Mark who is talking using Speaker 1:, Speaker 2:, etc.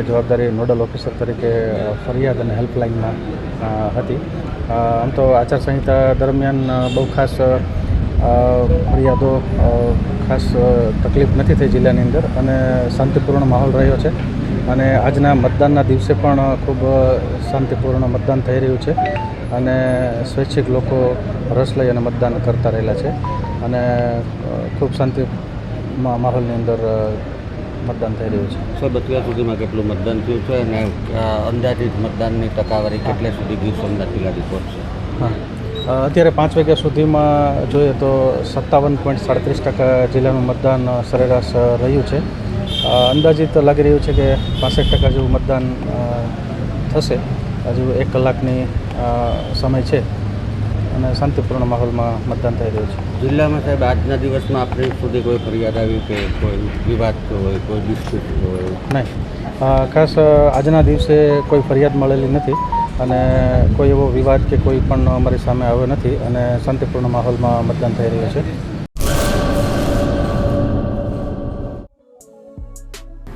Speaker 1: જવાબદારી nodal officer તરીકે ફરિયાદ અને હેલ્પલાઇનમાં હતી. આમ તો આચારસંહિતા દરમિયાન બહુ ખાસ ફરિયાદો ખાસ તકલીફ નથી થઈ જિલ્લાની અંદર અને શાંતિપૂર્ણ માહોલ રહ્યો છે. અને આજના મતદાનના દિવસે પણ ખૂબ શાંતિપૂર્ણ મતદાન થઈ રહ્યું છે અને સ્વૈચ્છિક લોકો રસ લઈ અને મતદાન કરતા રહેલા છે. અને ખૂબ શાંતિ માહોલની અંદર મતદાન થઈ રહ્યું છે.
Speaker 2: સો અત્યાર સુધીમાં કેટલું મતદાન થયું છે અને અંદાજિત મતદાનની ટકાવારી કેટલે સુધી ગીર સોમનાથ જિલ્લાની પહોંચશે?
Speaker 1: હા. અત્યારે પાંચ વાગ્યા સુધીમાં જોઈએ તો સત્તાવન પોઈન્ટ સાડત્રીસ ટકા જિલ્લાનું મતદાન સરેરાશ રહ્યું છે. અંદાજિત લાગી રહ્યું છે કે પાસઠ ટકા જેવું મતદાન થશે. હજુ એક કલાકની સમય છે. અને શાંતિપૂર્ણ માહોલમાં મતદાન થઈ રહ્યું છે.
Speaker 2: જિલ્લામાં સાહેબ આજના દિવસમાં આપણી સુધી કોઈ ફરિયાદ આવી કે કોઈ વિવાદ હોય કોઈ ડિસ્પ્યુટ હોય?
Speaker 1: નહીં. ખાસ આજના દિવસે કોઈ ફરિયાદ મળેલી નથી અને કોઈ એવો વિવાદ કે કોઈ પણ અમારી સામે આવ્યો નથી અને શાંતિપૂર્ણ માહોલમાં મતદાન થઈ રહ્યું છે.